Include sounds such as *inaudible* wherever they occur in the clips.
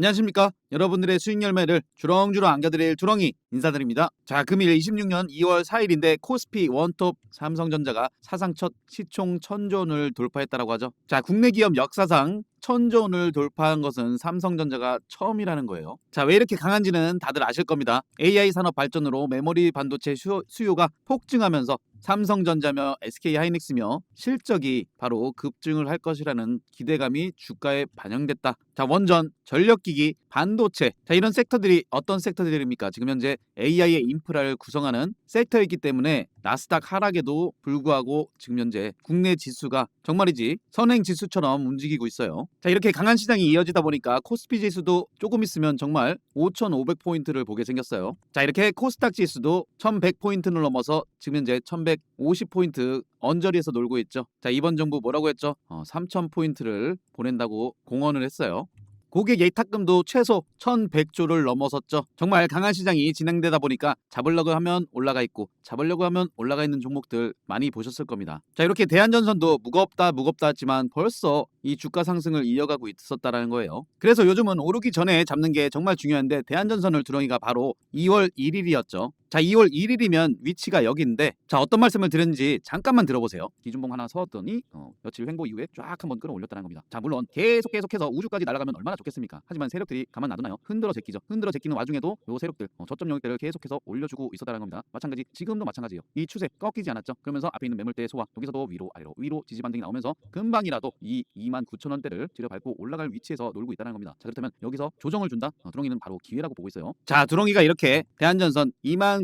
안녕하십니까 여러분들의 수익 열매를 주렁주렁 안겨드릴 주렁이 인사드립니다. 자 금일 26년 2월 4일인데 코스피 원톱 삼성전자가 사상 첫 시총 천조 원을 돌파했다고 하죠. 자 국내 기업 역사상 천조 원을 돌파한 것은 삼성전자가 처음이라는 거예요. 자 왜 이렇게 강한지는 다들 아실 겁니다. AI 산업 발전으로 메모리 반도체 수, 수요가 폭증하면서 삼성전자며 SK하이닉스며 실적이 바로 급증을 할 것이라는 기대감이 주가에 반영됐다. 자, 원전, 전력기기, 반도 체. 자, 이런 섹터들이 어떤 섹터들입니까? 지금 현재 AI의 인프라를 구성하는 섹터이기 때문에 나스닥 하락에도 불구하고 지금 현재 국내 지수가 정말이지 선행 지수처럼 움직이고 있어요. 자, 이렇게 강한 시장이 이어지다 보니까 코스피 지수도 조금 있으면 정말 5,500포인트를 보게 생겼어요. 자, 이렇게 코스닥 지수도 1,100포인트를 넘어서 지금 현재 1,150포인트 언저리에서 놀고 있죠. 자, 이번 정부 뭐라고 했죠? 어, 3,000포인트를 보낸다고 공언을 했어요. 고객 예탁금도 최소 1,100조를 넘어섰죠. 정말 강한 시장이 진행되다 보니까 잡으려고 하면 올라가 있고 잡으려고 하면 올라가 있는 종목들 많이 보셨을 겁니다. 자, 이렇게 대한전선도 무겁다 무겁다 했지만 벌써 이 주가 상승을 이어가고 있었다라는 거예요. 그래서 요즘은 오르기 전에 잡는 게 정말 중요한데 대한전선을 두렁이가 바로 2월 1일이었죠. 자, 2월 1일이면 위치가 여기인데 자, 어떤 말씀을 드렸는지 잠깐만 들어보세요. 기준봉 하나 서었더니 어, 며칠 횡보 이후에 쫙 한번 끌어올렸다는 겁니다. 자, 물론 계속 계속해서 우주까지 날아가면 얼마나 좋겠습니까? 하지만 세력들이 가만 놔두나요? 흔들어 제끼죠. 흔들어 제끼는 와중에도 요 세력들 어, 저점 영역대를 계속해서 올려주고 있었다는 겁니다. 마찬가지 지금도 마찬가지예요. 이 추세 꺾이지 않았죠. 그러면서 앞에 있는 매물대 소화 여기서도 위로 아래로 위로 지지 반등이 나오면서 금방이라도 이 29,000원대를 지려밟고 올라갈 위치에서 놀고 있다는 겁니다. 자, 그렇다면 여기서 조정을 준다? 어, 두렁이는 바로 기회라고 보고 있어요. 자, 두렁이가 이렇게 대한전선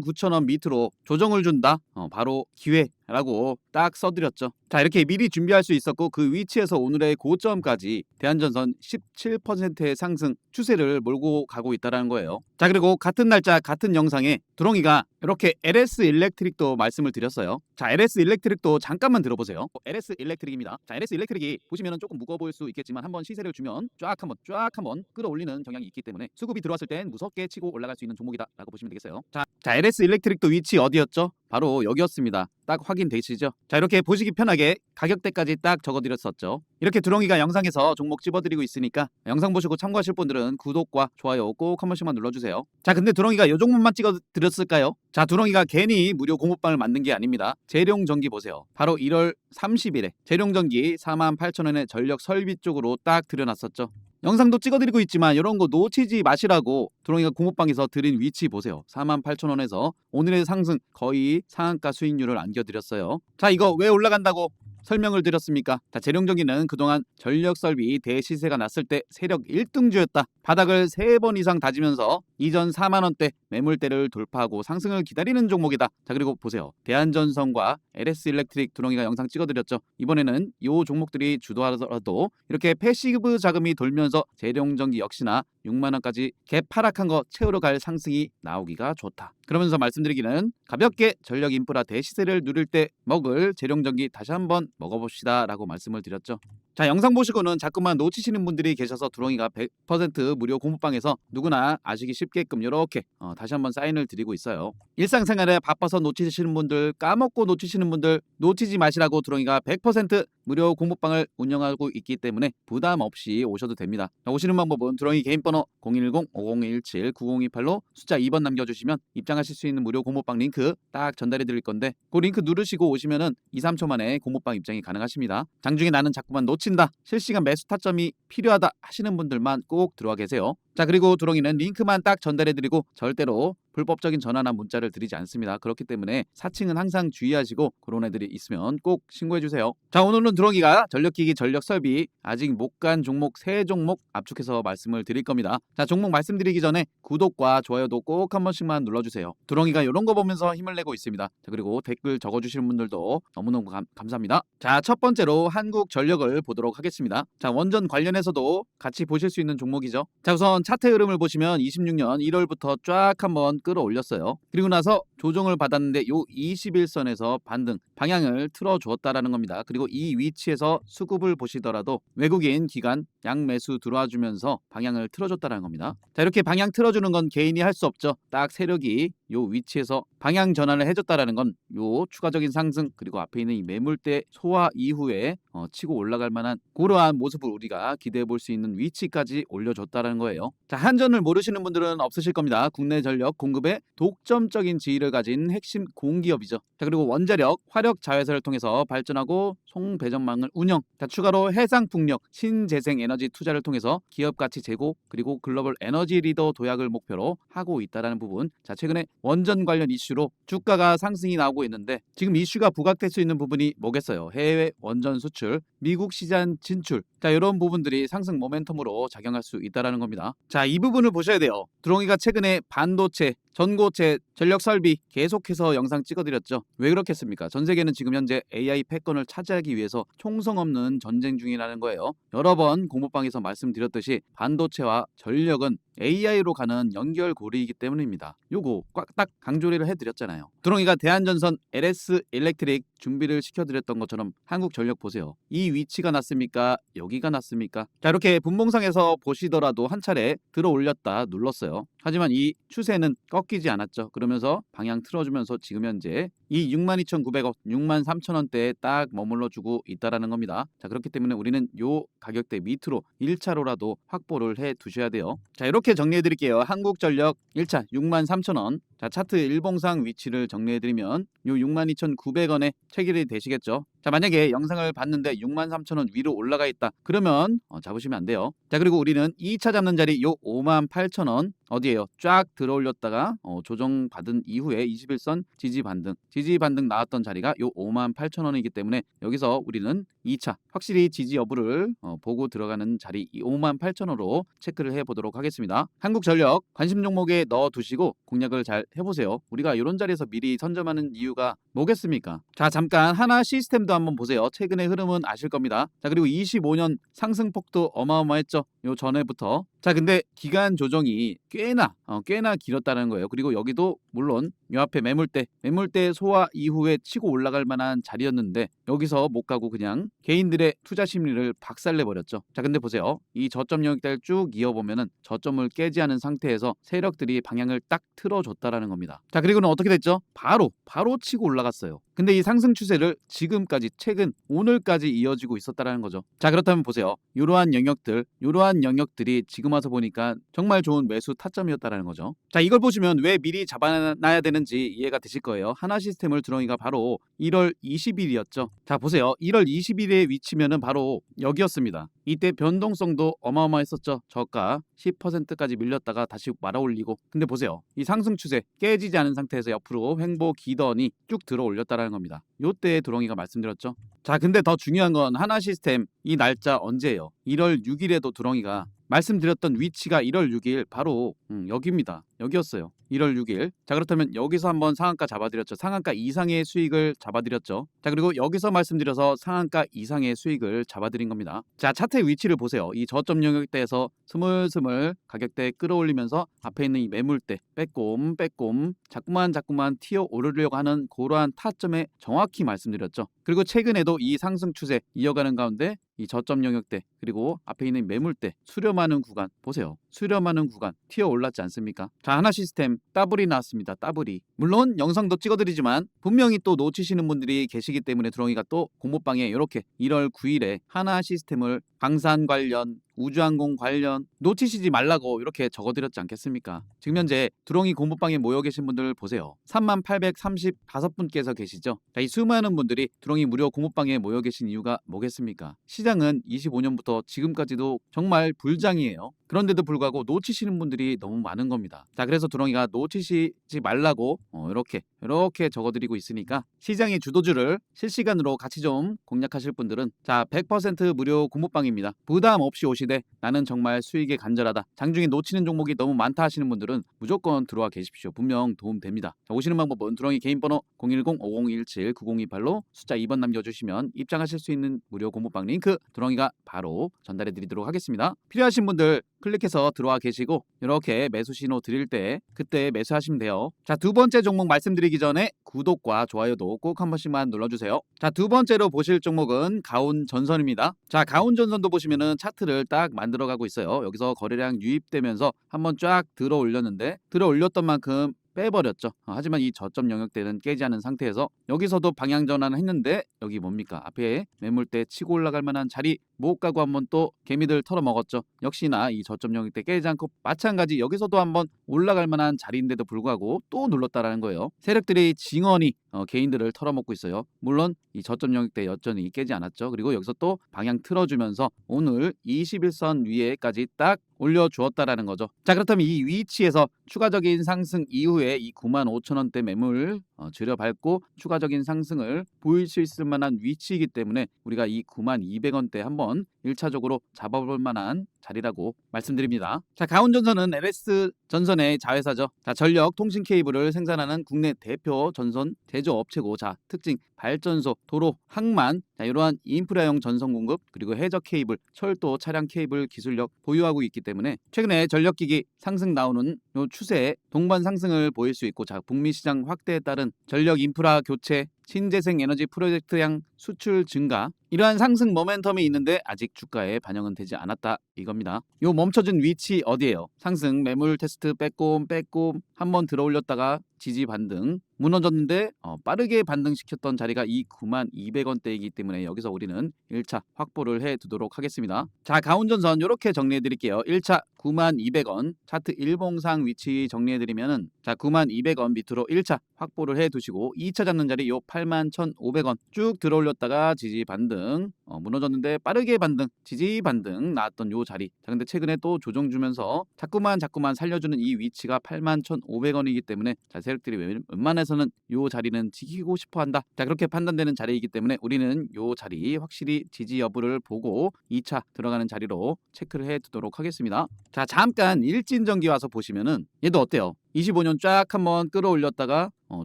29,000원 밑으로 조정을 준다? 어, 바로 기회 라고 딱 써드렸죠. 자 이렇게 미리 준비할 수 있었고 그 위치에서 오늘의 고점까지 대한전선 17%의 상승 추세를 몰고 가고 있다는 거예요. 자 그리고 같은 날짜 같은 영상에 두렁이가 이렇게 LS 일렉트릭도 말씀을 드렸어요. 자 LS 일렉트릭도 잠깐만 들어보세요. LS 일렉트릭입니다. 자 LS 일렉트릭이 보시면은 조금 무거워 보일 수 있겠지만 한번 시세를 주면 쫙 한번 쫙 한번 끌어올리는 경향이 있기 때문에 수급이 들어왔을 땐 무섭게 치고 올라갈 수 있는 종목이다라고 보시면 되겠어요. 자, 자 LS 일렉트릭도 위치 어디였죠? 바로 여기였습니다. 딱 확인 되시죠? 자 이렇게 보시기 편하게 가격대까지 딱 적어드렸었죠. 이렇게 두렁이가 영상에서 종목 집어드리고 있으니까 영상 보시고 참고하실 분들은 구독과 좋아요 꼭 한 번씩만 눌러주세요. 자 근데 두렁이가 요 종목만 찍어드렸을까요? 자 두렁이가 괜히 무료 공모방을 만든 게 아닙니다. 재룡전기 보세요. 바로 1월 30일에 재룡전기 48,000원의 전력 설비 쪽으로 딱 들여놨었죠. 영상도 찍어드리고 있지만 이런 거 놓치지 마시라고 두렁이가 공모방에서 드린 위치 보세요. 48,000원에서 오늘의 상승 거의 상한가 수익률을 안겨드렸어요. 자 이거 왜 올라간다고 설명을 드렸습니까? 자, 재룡전기는 그동안 전력 설비 대시세가 났을 때 세력 1등주였다. 바닥을 3번 이상 다지면서 이전 4만 원대 매물대를 돌파하고 상승을 기다리는 종목이다. 자, 그리고 보세요. 대한전선과 LS 일렉트릭 두렁이가 영상 찍어드렸죠. 이번에는 이 종목들이 주도하더라도 이렇게 패시브 자금이 돌면서 재룡전기 역시나 6만 원까지 갭 하락한 거 채우러 갈 상승이 나오기가 좋다. 그러면서 말씀드리기는 가볍게 전력 인프라 대시세를 누릴 때 먹을 재룡전기 다시 한번 먹어봅시다라고 말씀을 드렸죠. 자 영상 보시고는 자꾸만 놓치시는 분들이 계셔서 두렁이가 100% 무료 공부방에서 누구나 아시기 쉽게끔 이렇게 어, 다시 한번 사인을 드리고 있어요. 일상생활에 바빠서 놓치시는 분들 까먹고 놓치시는 분들 놓치지 마시라고 두렁이가 100% 무료 공부방을 운영하고 있기 때문에 부담 없이 오셔도 됩니다. 자, 오시는 방법은 두렁이 개인 번호 010-5017-9028로 숫자 2번 남겨주시면 입장하실 수 있는 무료 공모방 링크 딱 전달해 드릴 건데 그 링크 누르시고 오시면은 2, 3초 만에 공모방 입장이 가능하십니다. 장중에 나는 자꾸만 놓 친다. 실시간 매수 타점이 필요하다 하시는 분들만 꼭 들어와 계세요. 자 그리고 두렁이는 링크만 딱 전달해 드리고 절대로 불법적인 전화나 문자를 드리지 않습니다. 그렇기 때문에 사칭은 항상 주의하시고 그런 애들이 있으면 꼭 신고해 주세요. 자 오늘은 두렁이가 전력기기 전력설비 아직 못 간 종목 세 종목 압축해서 말씀을 드릴 겁니다. 자 종목 말씀드리기 전에 구독과 좋아요도 꼭 한 번씩만 눌러주세요. 두렁이가 이런 거 보면서 힘을 내고 있습니다. 자 그리고 댓글 적어주시는 분들도 너무너무 감, 감사합니다. 자 첫 번째로 한국 전력을 보도록 하겠습니다. 자 원전 관련해서도 같이 보실 수 있는 종목이죠. 자 우선 차트 흐름을 보시면 26년 1월부터 쫙 한번 끌어올렸어요. 그리고 나서 조정을 받았는데 요 21선에서 반등 방향을 틀어 주었다라는 겁니다. 그리고 이 위치에서 수급을 보시더라도 외국인 기관 양매수 들어와 주면서 방향을 틀어 줬다라는 겁니다. 자, 이렇게 방향 틀어 주는 건 개인이 할 수 없죠. 딱 세력이 요 위치에서 방향 전환을 해 줬다라는 건 요 추가적인 상승 그리고 앞에 있는 이 매물대 소화 이후에 어, 치고 올라갈 만한 그러한 모습을 우리가 기대해 볼 수 있는 위치까지 올려줬다라는 거예요. 자, 한전을 모르시는 분들은 없으실 겁니다. 국내 전력 공급에 독점적인 지위를 가진 핵심 공기업이죠. 자, 그리고 원자력, 화력 자회사를 통해서 발전하고 송배전망을 운영. 자, 추가로 해상 풍력, 신재생 에너지 투자를 통해서 기업 가치 제고 그리고 글로벌 에너지 리더 도약을 목표로 하고 있다라는 부분. 자, 최근에 원전 관련 이슈로 주가가 상승이 나오고 있는데 지금 이슈가 부각될 수 있는 부분이 뭐겠어요? 해외 원전 수출, 미국 시장 진출. 자, 이런 부분들이 상승 모멘텀으로 작용할 수 있다라는 겁니다. 자, 이 부분을 보셔야 돼요. 드롱이가 최근에 반도체, 전고체, 전력 설비 계속해서 영상 찍어드렸죠. 왜 그렇겠습니까? 전 세계는 지금 현재 AI 패권을 차지하기 위해서 총성 없는 전쟁 중이라는 거예요. 여러 번 공부방에서 말씀드렸듯이 반도체와 전력은 AI로 가는 연결고리이기 때문입니다. 요거 꽉 딱 강조를 해드렸잖아요. 드롱이가 대한전선 LS 일렉트릭 준비를 시켜드렸던 것처럼 한국전력 보세요. 이 위치가 났습니까? 여기가 났습니까? 자 이렇게 분봉상에서 보시더라도 한 차례 들어 올렸다 눌렀어요. 하지만 이 추세는 꺾이지 않았죠. 그러면서 방향 틀어주면서 지금 현재 이 62,900원, 63,000원대에 딱 머물러 주고 있다라는 겁니다. 자 그렇기 때문에 우리는 요 가격대 밑으로 1차로라도 확보를 해 두셔야 돼요. 자 이렇게 정리해 드릴게요. 한국전력 1차 63,000원. 자 차트 일봉상 위치를 정리해 드리면 요 62,900원에 체결이 되시겠죠. 자 만약에 영상을 봤는데 63,000원 위로 올라가 있다. 그러면 어, 잡으시면 안 돼요. 자 그리고 우리는 2차 잡는 자리 요 58,000원 어디에요? 쫙 들어올렸다가 어, 조정 받은 이후에 21선 지지 반등, 지지 반등 나왔던 자리가 요 58,000원이기 때문에 여기서 우리는 2차 확실히 지지 여부를 어, 보고 들어가는 자리 58,000원으로 체크를 해 보도록 하겠습니다. 한국전력 관심 종목에 넣어 두시고 공략을 잘 해보세요. 우리가 이런 자리에서 미리 선점하는 이유가 뭐겠습니까? 자 잠깐 하나 시스템도 한번 보세요. 최근의 흐름은 아실 겁니다. 자 그리고 25년 상승폭도 어마어마했죠. 요 전에부터 자 근데 기간 조정이 꽤나 어, 꽤나 길었다는 거예요. 그리고 여기도 물론 요 앞에 매물대 매물대 소화 이후에 치고 올라갈 만한 자리였는데 여기서 못 가고 그냥 개인들의 투자 심리를 박살내 버렸죠. 자 근데 보세요. 이 저점 영역대를 쭉 이어보면은 저점을 깨지 않은 상태에서 세력들이 방향을 딱 틀어줬다라는 겁니다. 자 그리고는 어떻게 됐죠? 바로 바로 치고 올라갔어요. 근데 이 상승 추세를 지금까지 최근 오늘까지 이어지고 있었다라는 거죠. 자 그렇다면 보세요. 이러한 영역들, 이러한 영역들이 지금 와서 보니까 정말 좋은 매수 타점이었다라는 거죠. 자 이걸 보시면 왜 미리 잡아놔야 되는지 이해가 되실 거예요. 하나 시스템을 드러니가 바로 1월 20일이었죠. 자 보세요. 1월 20일의 위치면은 바로 여기였습니다. 이때 변동성도 어마어마했었죠. 저가 10%까지 밀렸다가 다시 말아 올리고. 근데 보세요. 이 상승 추세 깨지지 않은 상태에서 옆으로 횡보 기던이 쭉 들어 올렸다라는 겁니다. 요때 드렁이가 말씀드렸죠. 자, 근데 더 중요한 건 하나 시스템 이 날짜 언제예요? 1월 6일에도 드렁이가 말씀드렸던 위치가 1월 6일 바로 음, 여기입니다. 여기였어요. 1월 6일. 자 그렇다면 여기서 한번 상한가 잡아드렸죠. 상한가 이상의 수익을 잡아드렸죠. 자 그리고 여기서 말씀드려서 상한가 이상의 수익을 잡아드린 겁니다. 자 차트의 위치를 보세요. 이 저점 영역대에서 스물스물 가격대 끌어올리면서 앞에 있는 이 매물대 빼꼼 빼꼼 자꾸만 자꾸만 튀어 오르려고 하는 그러한 타점에 정확히 말씀드렸죠. 그리고 최근에도 이 상승 추세 이어가는 가운데 이 저점 영역대 그리고 앞에 있는 매물대 수렴하는 구간 보세요. 수렴하는 구간 튀어 올랐지 않습니까? 자 하나 시스템 따블이 나왔습니다. 따블이 물론 영상도 찍어드리지만 분명히 또 놓치시는 분들이 계시기 때문에 드렁이가 또 공모방에 이렇게 1월 9일에 하나 시스템을 방산 관련 우주항공 관련 놓치시지 말라고 이렇게 적어드렸지 않겠습니까? 지금 현재 두렁이 공부방에 모여 계신 분들 보세요. 3835분께서 계시죠? 자, 이 수많은 분들이 두렁이 무료 공부방에 모여 계신 이유가 뭐겠습니까? 시장은 25년부터 지금까지도 정말 불장이에요. 그런데도 불구하고 놓치시는 분들이 너무 많은 겁니다. 자, 그래서 두렁이가 놓치시지 말라고 어, 이렇게 이렇게 적어드리고 있으니까 시장의 주도주를 실시간으로 같이 좀 공략하실 분들은 자, 100% 무료 공부방 입니다. 부담 없이 오시되 나는 정말 수익에 간절하다. 장중에 놓치는 종목이 너무 많다 하시는 분들은 무조건 들어와 계십시오. 분명 도움 됩니다. 자, 오시는 방법은 두렁이 개인 번호 010-5017-9028로 숫자 2번 남겨주시면 입장하실 수 있는 무료 공부방 링크 두렁이가 바로 전달해 드리도록 하겠습니다. 필요하신 분들 클릭해서 들어와 계시고 이렇게 매수 신호 드릴 때 그때 매수하시면 돼요. 자, 두 번째 종목 말씀드리기 전에 구독과 좋아요도 꼭 한 번씩만 눌러주세요. 자, 두 번째로 보실 종목은 가온 전선입니다. 자, 가온 전선 도 보시면은 차트를 딱 만들어 가고 있어요. 여기서 거래량 유입되면서 한번 쫙 들어 올렸는데 들어 올렸던 만큼 빼버렸죠. 어, 하지만 이 저점 영역대는 깨지 않은 상태에서 여기서도 방향 전환을 했는데 여기 뭡니까? 앞에 매물대 치고 올라갈 만한 자리 못 가고 한번 또 개미들 털어먹었죠. 역시나 이 저점 영역대 깨지 않고 마찬가지 여기서도 한번 올라갈 만한 자리인데도 불구하고 또 눌렀다라는 거예요. 세력들이 징언이 어, 개인들을 털어먹고 있어요. 물론 이 저점 영역대 여전히 깨지 않았죠. 그리고 여기서 또 방향 틀어주면서 오늘 21선 위에까지 딱 올려주었다라는 거죠. 자 그렇다면 이 위치에서 추가적인 상승 이후에 이 9만 5천 원대 매물 어, 줄여밟고 추가적인 상승을 보일 수 있을 만한 위치이기 때문에 우리가 이 9만 200원대 한번 1차적으로 잡아볼 만한 자리라고 말씀드립니다. 자 가온전선은 LS 전선의 자회사죠. 자 전력 통신 케이블을 생산하는 국내 대표 전선 제조 업체고. 자 특징 발전소, 도로, 항만 자 이러한 인프라용 전선 공급 그리고 해적 케이블, 철도 차량 케이블 기술력 보유하고 있기 때문에 최근에 전력기기 상승 나오는 요 추세에 동반 상승을 보일 수 있고 자 북미 시장 확대에 따른 전력 인프라 교체 신재생 에너지 프로젝트량 수출 증가 이러한 상승 모멘텀이 있는데 아직 주가에 반영은 되지 않았다 이겁니다. 요 멈춰진 위치 어디예요? 상승 매물 테스트 빼꼼 빼꼼 한번 들어 올렸다가 지지 반등 무너졌는데 어, 빠르게 반등시켰던 자리 가 이 9만 200원대이기 때문에 여기서 우리는 1차 확보를 해 두도록 하겠습니다. 자 가운전선 이렇게 정리해 드릴게요. 1차 9만 200원 차트 일봉상 위치 정리해 드리면은 자 9만 200원 밑으로 1차 확보를 해 두시고 2차 잡는 자리 요 8만 1,500원 쭉 들어 올렸다가 지지 반등. 어, 무너졌는데 빠르게 반등 지지 반등 나왔던 요 자리. 자 근데 최근에 또 조정 주면서 자꾸만 자꾸만 살려주는 이 위치가 8만 1,500원이기 때문에 자 세력들이 웬- 웬만해서는 요 자리는 지키고 싶어 한다. 자 그렇게 판단되는 자리이기 때문에 우리는 요 자리 확실히 지지 여부를 보고 2차 들어가는 자리로 체크를 해 두도록 하겠습니다 자 잠깐 일진전기 와서 보시면은 얘도 어때요? 25년 쫙 한번 끌어올렸다가 어,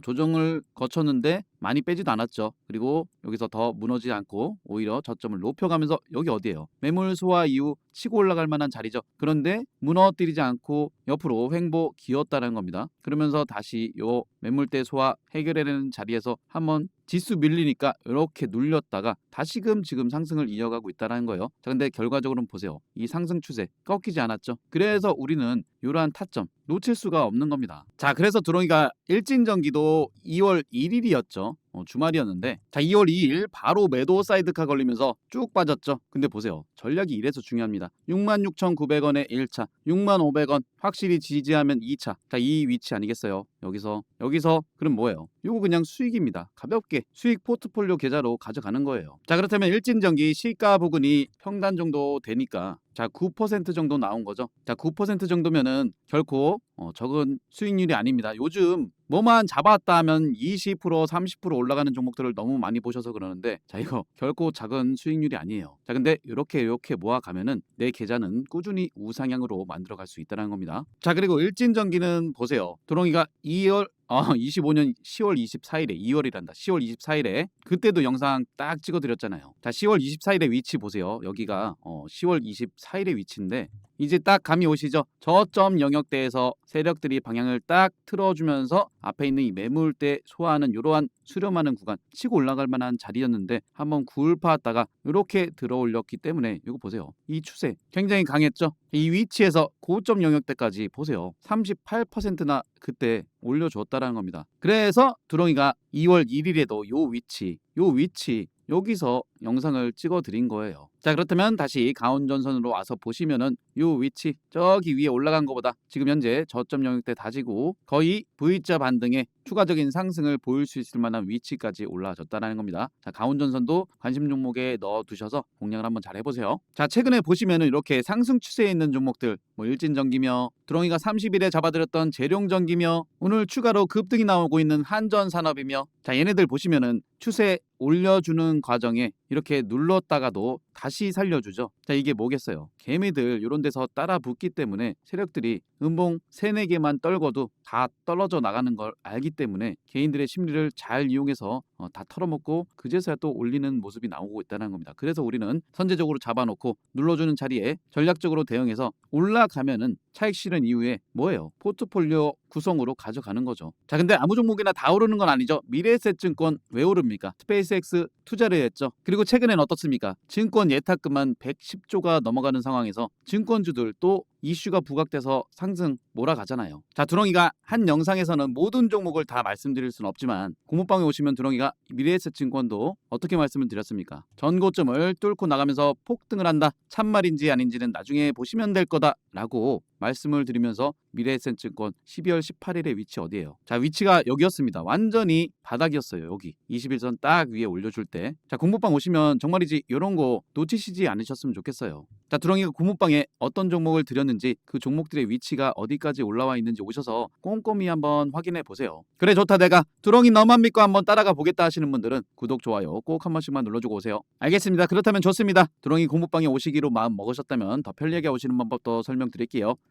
조정을 거쳤는데 많이 빼지도 않았죠. 그리고 여기서 더 무너지지 않고 오히려 저점을 높여가면서 여기 어디예요? 매물 소화 이후 치고 올라갈 만한 자리죠. 그런데 무너뜨리지 않고 옆으로 횡보 기었다는 겁니다. 그러면서 다시 요 매물대 소화 해결해내는 자리에서 한번 지수 밀리니까 이렇게 눌렸다가 다시금 지금 상승을 이어가고 있다는 거예요. 자, 근데 결과적으로는 보세요. 이 상승 추세 꺾이지 않았죠. 그래서 우리는 이러한 타점 놓칠 수가 없는 겁니다. 자, 그래서 드롱이가 일진전기 도 2월 1일이었죠. 어, 주말이었는데 자 2월 2일 바로 매도 사이드카 걸리면서 쭉 빠졌죠. 근데 보세요. 전략이 이래서 중요합니다. 66,900원에 1차, 65,500원 확실히 지지하면 2차. 자 이 위치 아니겠어요? 여기서 여기서 그럼 뭐예요? 이거 그냥 수익입니다. 가볍게 수익 포트폴리오 계좌로 가져가는 거예요. 자 그렇다면 일진전기 시가 부근이 평단 정도 되니까 자 9% 정도 나온 거죠. 자 9% 정도면은 결코 어, 적은 수익률이 아닙니다. 요즘 뭐만 잡았다 하면 20% 30% 올라가는 종목들을 너무 많이 보셔서 그러는데 자 이거 *laughs* 결코 작은 수익률이 아니에요. 자 근데 이렇게 이렇게 모아가면은 내 계좌는 꾸준히 우상향으로 만들어갈 수 있다는 겁니다. 자 그리고 일진전기는 보세요. 도롱이가 2월 어, 25년 10월 24일에 2월이란다. 10월 24일에 그때도 영상 딱 찍어드렸잖아요. 자 10월 24일의 위치 보세요. 여기가 어, 10월 24일의 위치인데 이제 딱 감이 오시죠? 저점 영역대에서 세력들이 방향을 딱 틀어주면서 앞에 있는 이 매물대 소화하는 이러한 수렴하는 구간 치고 올라갈 만한 자리였는데 한번 굴파했다가 이렇게 들어 올렸기 때문에 이거 보세요. 이 추세 굉장히 강했죠? 이 위치에서 고점 영역대까지 보세요. 38%나 그때 올려줬다라는 겁니다. 그래서 두렁이가 2월 1일에도 요 위치, 요 위치 여기서 영상을 찍어 드린 거예요. 자 그렇다면 다시 가운전선으로 와서 보시면은 요 위치 저기 위에 올라간 것보다 지금 현재 저점 영역대 다지고 거의 V자 반등에 추가적인 상승을 보일 수 있을 만한 위치까지 올라졌다는 겁니다. 자 가운전선도 관심 종목에 넣어 두셔서 공략을 한번 잘 해보세요. 자 최근에 보시면은 이렇게 상승 추세에 있는 종목들 뭐 일진전기며 드롱이가 30일에 잡아드렸던 재룡전기며 오늘 추가로 급등이 나오고 있는 한전산업이며 자 얘네들 보시면은 추세 올려주는 과정에 이렇게 눌렀다가도 다시 살려주죠. 자 이게 뭐겠어요? 개미들 이런 데서 따라 붙기 때문에 세력들이 음봉 3, 4개만 떨궈도 다 떨어져 나가는 걸 알기 때문에 개인들의 심리를 잘 이용해서 어, 다 털어먹고 그제서야 또 올리는 모습이 나오고 있다는 겁니다. 그래서 우리는 선제적으로 잡아놓고 눌러주는 자리에 전략적으로 대응해서 올라가면은 차익 실현 이후에 뭐예요? 포트폴리오 구성으로 가져가는 거죠. 자, 근데 아무 종목이나 다 오르는 건 아니죠. 미래에셋증권 왜 오릅니까? 스페이스X 투자를 했죠. 그리고 최근엔 어떻습니까? 증권 예탁금만 110조가 넘어가는 상황에서 증권주들 또 이슈가 부각돼서 상승 몰아가잖아요. 자, 두렁이가 한 영상에서는 모든 종목을 다 말씀드릴 수는 없지만 고모방에 오시면 두렁이가 미래에셋증권도 어떻게 말씀을 드렸습니까? 전고점을 뚫고 나가면서 폭등을 한다. 참말인지 아닌지는 나중에 보시면 될 거다라고 말씀을 드리면서 미래에셋증권 12월 18일의 위치 어디예요? 자 위치가 여기였습니다. 완전히 바닥이었어요. 여기 21선 딱 위에 올려줄 때. 자 공모방 오시면 정말이지 이런 거 놓치시지 않으셨으면 좋겠어요. 자 두렁이가 공모방에 어떤 종목을 드렸는지 그 종목들의 위치가 어디까지 올라와 있는지 오셔서 꼼꼼히 한번 확인해 보세요. 그래 좋다 내가 두렁이 너만 믿고 한번 따라가 보겠다 하시는 분들은 구독 좋아요 꼭 한 번씩만 눌러주고 오세요. 알겠습니다. 그렇다면 좋습니다. 두렁이 공모방에 오시기로 마음 먹으셨다면 더 편리하게 오시는 방법도 설명드릴게요.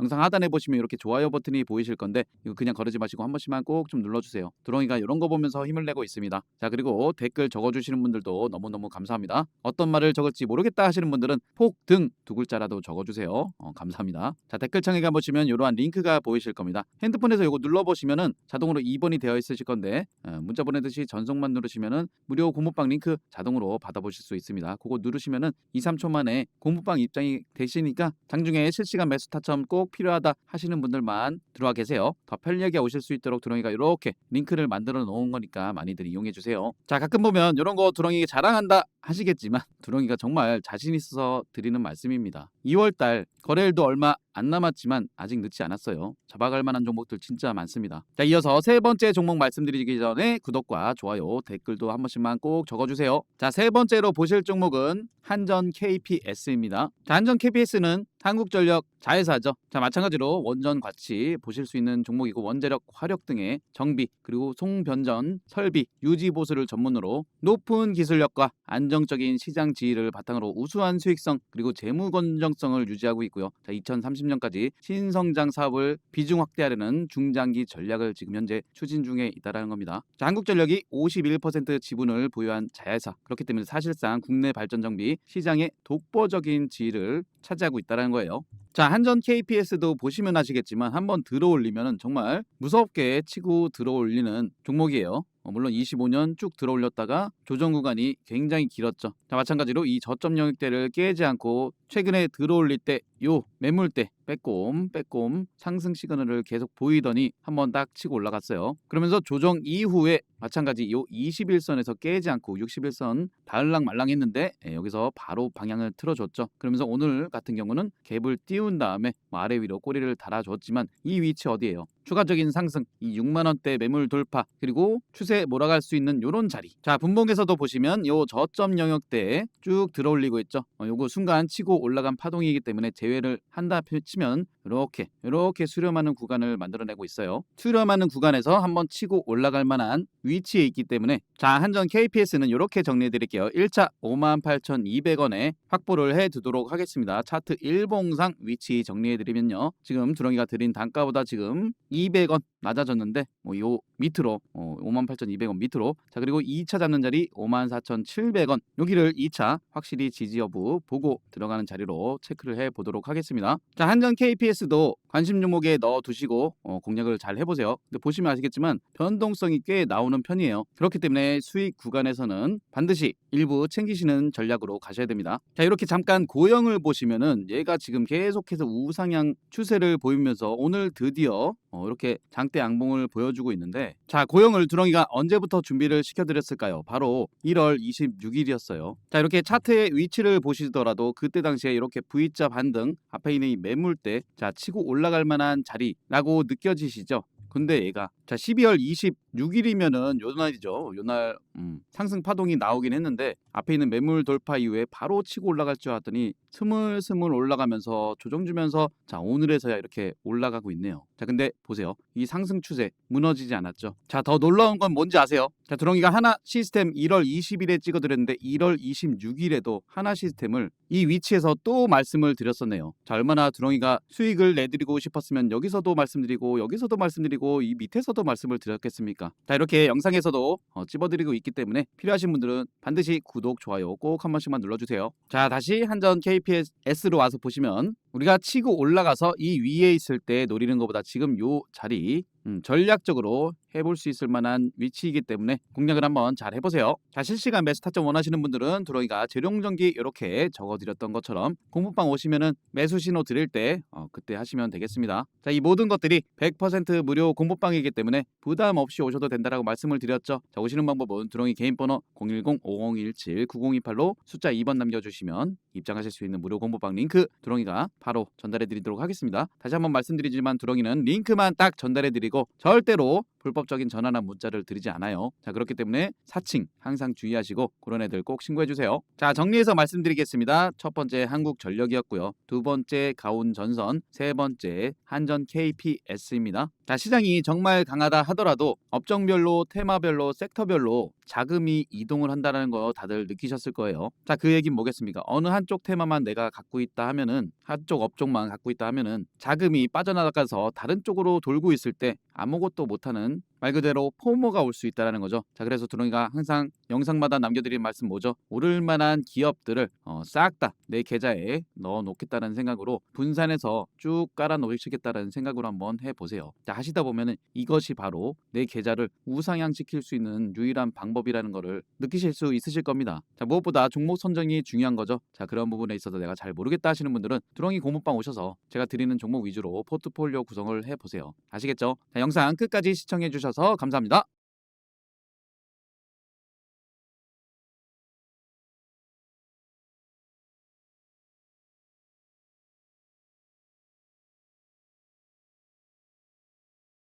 영상 하단에 보시면 이렇게 좋아요 버튼이 보이실 건데 이거 그냥 거르지 마시고 한 번씩만 꼭 좀 눌러주세요. 두렁이가 이런 거 보면서 힘을 내고 있습니다. 자 그리고 댓글 적어주시는 분들도 너무너무 감사합니다. 어떤 말을 적을지 모르겠다 하시는 분들은 폭 등 두 글자라도 적어주세요. 어, 감사합니다. 자 댓글창에 가보시면 이러한 링크가 보이실 겁니다. 핸드폰에서 이거 눌러보시면은 자동으로 2번이 되어 있으실 건데 어, 문자 보내듯이 전송만 누르시면은 무료 고무방 링크 자동으로 받아보실 수 있습니다. 그거 누르시면은 2, 3초 만에 고무방 입장이 되시니까 장중에 실시간 매수 타점 꼭 필요하다 하시는 분들만 들어와 계세요. 더 편리하게 오실 수 있도록 두렁이가 이렇게 링크를 만들어 놓은 거니까 많이들 이용해 주세요. 자 가끔 보면 이런 거 두렁이 자랑한다 하시겠지만 *laughs* 두렁이가 정말 자신 있어서 드리는 말씀입니다. 2월달 거래일도 얼마 안 남았지만 아직 늦지 않았어요. 잡아갈 만한 종목들 진짜 많습니다. 자 이어서 세 번째 종목 말씀드리기 전에 구독과 좋아요 댓글도 한 번씩만 꼭 적어주세요. 자 세 번째로 보실 종목은 한전 KPS입니다. 자 한전 KPS는 한국전력 자회사죠. 자 마찬가지로 원전 같이 보실 수 있는 종목이고 원자력, 화력 등의 정비 그리고 송변전, 설비, 유지 보수를 전문으로 높은 기술력과 안정적인 시장 지위를 바탕으로 우수한 수익성 그리고 재무 건정성을 유지하고 있고요. 자 2030년까지 신성장 사업을 비중 확대하려는 중장기 전략을 지금 현재 추진 중에 있다라는 겁니다. 자 한국전력이 51% 지분을 보유한 자회사 그렇기 때문에 사실상 국내 발전 정비 시장의 독보적인 지위를 차지하고 있다는 거 예요. 자 한전 KPS도 보시면 아시겠지만 한번 들어올리면 정말 무섭게 치고 들어올리는 종목이에요. 어, 물론 25년 쭉 들어올렸다가 조정 구간이 굉장히 길었죠. 자 마찬가지로 이 저점 영역대를 깨지 않고 최근에 들어올릴 때 요 매물대 빼꼼 빼꼼 상승 시그널을 계속 보이더니 한번 딱 치고 올라갔어요. 그러면서 조정 이후에 마찬가지 요 21선에서 깨지 않고 61선 닿을랑 말랑 했는데 예, 여기서 바로 방향을 틀어줬죠. 그러면서 오늘 같은 경우는 갭을 띄운 다음에 뭐 아래 위로 꼬리를 달아줬지만 이 위치 어디예요? 추가적인 상승, 이 6만 원대 매물 돌파, 그리고 추세 몰아갈 수 있는 요런 자리. 자, 분봉에서도 보시면 요 저점 영역대에 쭉 들어올리고 있죠. 어, 요거 순간 치고 올라간 파동이기 때문에 제 외를 한다 치면 이렇게 이렇게 수렴하는 구간을 만들어내고 있어요. 수렴하는 구간에서 한번 치고 올라갈 만한 위치에 있기 때문에 자 한전 KPS는 이렇게 정리해 드릴게요. 1차 58,200원에 확보를 해 두도록 하겠습니다. 차트 일봉상 위치 정리해 드리면요. 지금 두렁이가 드린 단가보다 지금 200원 낮아졌는데 뭐 요 밑으로 어, 58,200원 밑으로 자 그리고 2차 잡는 자리 54,700원 여기를 2차 확실히 지지 여부 보고 들어가는 자리로 체크를 해 보도록 하겠습니다. 자 한전 KPS 도 관심 종목에 넣어 두시고 어, 공략을 잘 해보세요. 근데 보시면 아시겠지만 변동성이 꽤 나오는 편이에요. 그렇기 때문에 수익 구간에서는 반드시 일부 챙기시는 전략으로 가셔야 됩니다. 자 이렇게 잠깐 고영을 보시면은 얘가 지금 계속해서 우상향 추세를 보이면서 오늘 드디어 어, 이렇게 장대 양봉을 보여주고 있는데 자 고영을 두렁이가 언제부터 준비를 시켜드렸을까요? 바로 1월 26일이었어요. 자 이렇게 차트의 위치를 보시더라도 그때 당시에 이렇게 V자 반등 앞에 있는 이 매물대 자 치고 올라갈 만한 자리라고 느껴지시죠? 근데 얘가 자 12월 26일이면은 요 날이죠. 요날 음, 상승 파동이 나오긴 했는데 앞에 있는 매물 돌파 이후에 바로 치고 올라갈 줄 알았더니 스물스물 올라가면서 조정 주면서 자 오늘에서야 이렇게 올라가고 있네요. 자 근데 보세요. 이 상승 추세 무너지지 않았죠. 자, 더 놀라운 건 뭔지 아세요? 자, 두렁이가 하나 시스템 1월 20일에 찍어드렸는데 1월 26일에도 하나 시스템을 이 위치에서 또 말씀을 드렸었네요. 자, 얼마나 두렁이가 수익을 내드리고 싶었으면 여기서도 말씀드리고 여기서도 말씀드리고 이 밑에서도 말씀을 드렸겠습니까? 자, 이렇게 영상에서도 어, 찝어드리고 있기 때문에 필요하신 분들은 반드시 구독, 좋아요 꼭 한 번씩만 눌러주세요. 자, 다시 한전 KPS로 와서 보시면 우리가 치고 올라가서 이 위에 있을 때 노리는 것보다 지금 요 자리 음, 전략적으로 해볼 수 있을 만한 위치이기 때문에 공략을 한번 잘 해보세요. 자 실시간 매수 타점 원하시는 분들은 드로이가 재룡전기 이렇게 적어드렸던 것처럼 공부방 오시면은 매수 신호 드릴 때 어, 그때 하시면 되겠습니다. 자 이 모든 것들이 100% 무료 공부방이기 때문에 부담 없이 오셔도 된다라고 말씀을 드렸죠. 자 오시는 방법은 드로이 개인 번호 010-5017-9028로 숫자 2번 남겨주시면 입장하실 수 있는 무료 공부방 링크 드롱이가 바로 전달해 드리도록 하겠습니다. 다시 한번 말씀드리지만 드롱이는 링크만 딱 전달해 드리 고 절대로 불법적인 전화나 문자를 드리지 않아요. 자 그렇기 때문에 사칭 항상 주의하시고 그런 애들 꼭 신고해 주세요. 자 정리해서 말씀드리겠습니다. 첫 번째 한국전력이었고요. 두 번째 가온전선, 세 번째 한전 KPS입니다. 자 시장이 정말 강하다 하더라도 업종별로 테마별로 섹터별로 자금이 이동을 한다는 거 다들 느끼셨을 거예요. 자 그 얘기는 뭐겠습니까? 어느 한쪽 테마만 내가 갖고 있다 하면은 한쪽 업종만 갖고 있다 하면은 자금이 빠져나가서 다른 쪽으로 돌고 있을 때 아무것도 못하는 말 그대로 포모가 올 수 있다라는 거죠. 자 그래서 드롱이가 항상 영상마다 남겨드린 말씀 뭐죠? 오를 만한 기업들을 어, 싹다 내 계좌에 넣어 놓겠다는 생각으로 분산해서 쭉 깔아 놓으시겠다는 생각으로 한번 해보세요. 자 하시다 보면은 이것이 바로 내 계좌를 우상향 시킬 수 있는 유일한 방법이라는 거를 느끼실 수 있으실 겁니다. 자 무엇보다 종목 선정이 중요한 거죠. 자 그런 부분에 있어서 내가 잘 모르겠다 하시는 분들은 드롱이 고문방 오셔서 제가 드리는 종목 위주로 포트폴리오 구성을 해보세요. 아시겠죠? 자 영상 끝까지 시청 해 주셔서 감사합니다.